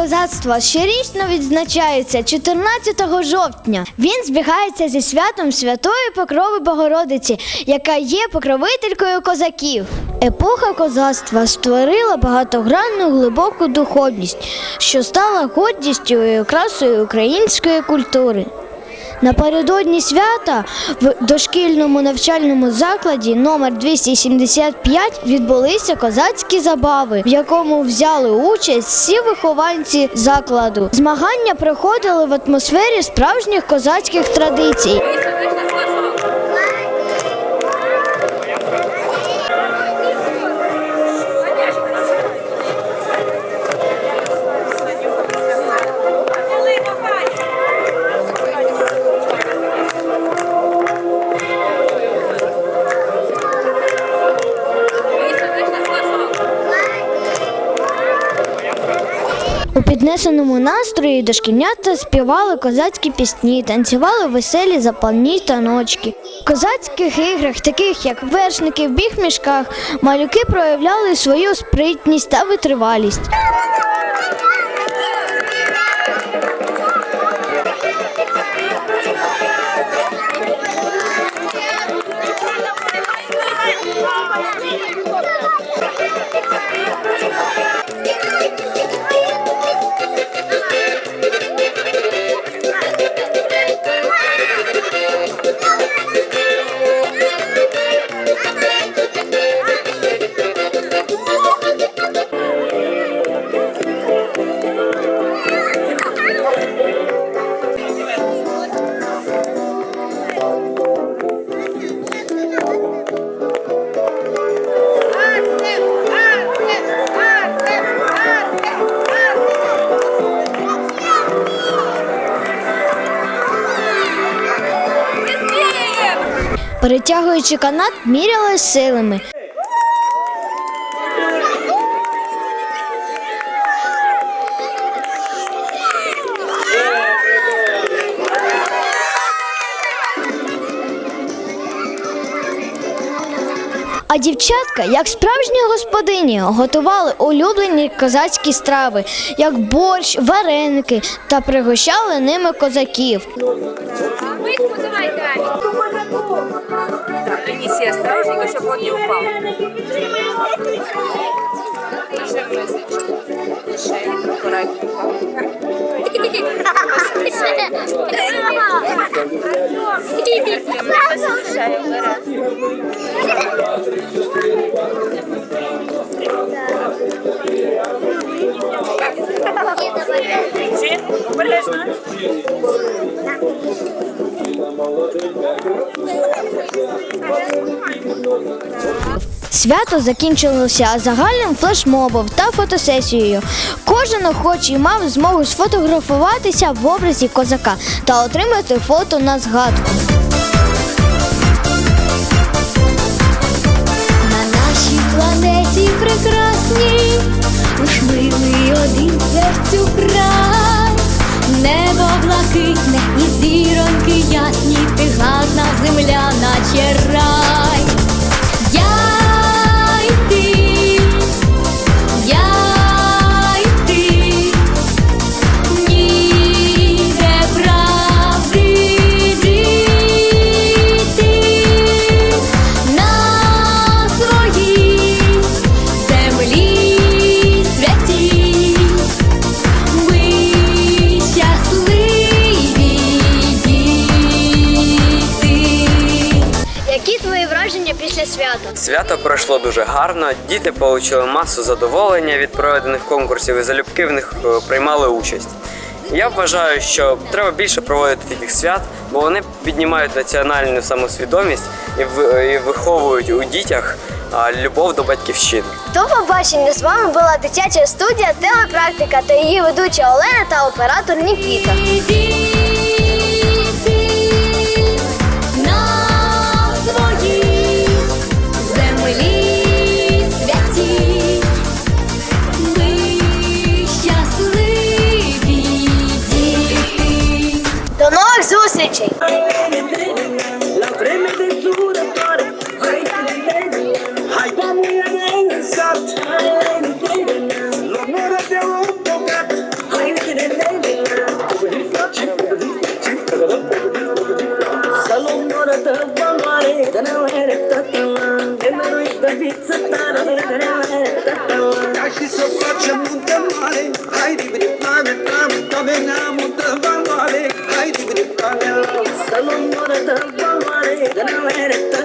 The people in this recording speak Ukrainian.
козацтва щорічно відзначається 14 жовтня. Він збігається зі святом Святої Покрови Богородиці, яка є покровителькою козаків. Епоха козацтва створила багатогранну глибоку духовність, що стала гордістю і окрасою української культури. Напередодні свята в дошкільному навчальному закладі номер 275 відбулися козацькі забави, в якому взяли участь всі вихованці закладу. Змагання проходили в атмосфері справжніх козацьких традицій. У піднесеному настрої дошкільнята співали козацькі пісні, танцювали веселі запальні таночки. В козацьких іграх, таких як вершники в біг мішках, малюки проявляли свою спритність та витривалість. Перетягуючи канат, міряли силами. А дівчатка, як справжні господині, готували улюблені козацькі страви, як борщ, вареники та пригощали ними козаків. Так, осторожненько, чтобы он не. Свято закінчилося загальним флешмобом та фотосесією. Кожен охочий мав змогу сфотографуватися в образі козака та отримати фото на згадку. Планеті прекрасній, лиш милий один серцю край, небо блакитне і зіроньки ясні, ти гарна земля, наче рай. Свята? Свято пройшло дуже гарно. Діти отримали масу задоволення від проведених конкурсів і залюбки в них е, приймали участь. Я вважаю, що треба більше проводити таких свят, бо вони піднімають національну самосвідомість і виховують у дітях любов до батьківщини. До побачення з вами була дитяча студія Телепрактика та її ведуча Олена та оператор Нікіта. Don't let it